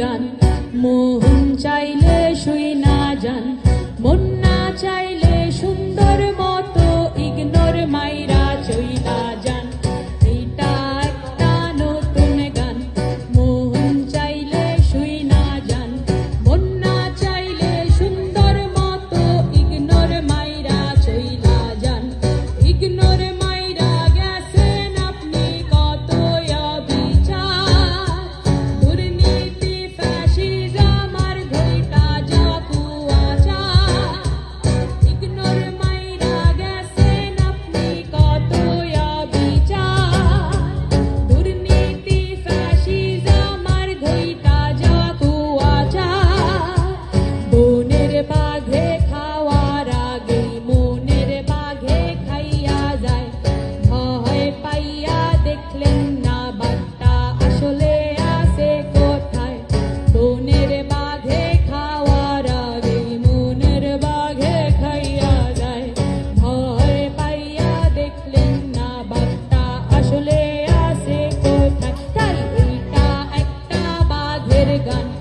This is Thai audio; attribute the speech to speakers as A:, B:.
A: กันมุ่งใจเลื better gun.